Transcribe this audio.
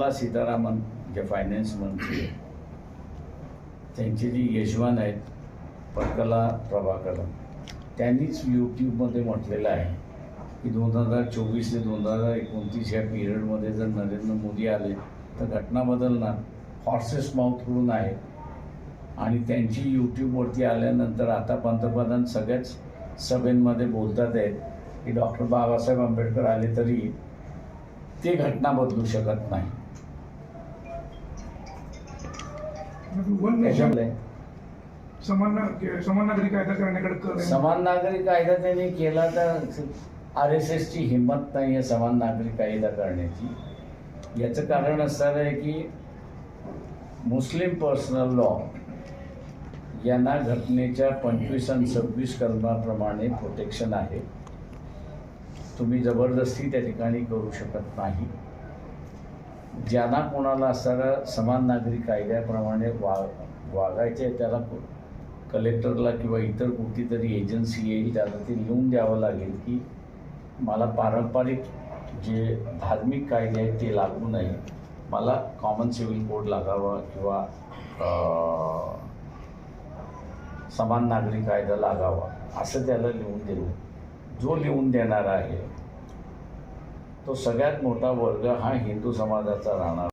निर्मला सीतारामन जे फायनान्स मंत्री आहेत त्यांचे जी यजमान आहेत पटकला प्रभाकरन त्यांनीच यूट्यूबमध्ये म्हटलेलं आहे की दोन हजार चोवीस ते दोन हजार एकोणतीस या पिरियडमध्ये जर नरेंद्र मोदी आले तर घटना बदलणार हॉर्सेस माउथकडून आहे. आणि त्यांची यूट्यूबवरती आल्यानंतर आता पंतप्रधान सगळ्याच सभेंमध्ये बोलतात आहेत की डॉक्टर बाबासाहेब आंबेडकर आले तरी ते घटना बदलू शकत नाही. वन नेशन त्याच्यामुळे. समान नागरी कायदा करण्याकडे कल आहे. समान नागरिक कायदा त्यांनी केला तर आर एस एसची हिंमत नाही आहे समान नागरिक कायदा करण्याची. याचं कारण असणार आहे की मुस्लिम पर्सनल लॉ यांना घटनेच्या पंचवीस आणि सव्वीस कलमाप्रमाणे प्रोटेक्शन आहे. तुम्ही जबरदस्ती त्या ठिकाणी करू शकत नाही. ज्यांना कोणाला असणारा समान नागरिक कायद्याप्रमाणे वा वागायचे आहे त्याला कलेक्टरला किंवा इतर कुठलीतरी एजन्सी येईल त्याला ते लिहून द्यावं लागेल की मला पारंपरिक जे धार्मिक कायदे आहेत ते लागू नाही. मला कॉमन सिव्हिल कोड लागावा किंवा समान नागरिक कायदा लागावा असं त्याला लिहून देऊ. जो लिहून देणारा आहे तो सगळ्यात मोठा वर्ग हा हिंदू समाजाचा राहणार.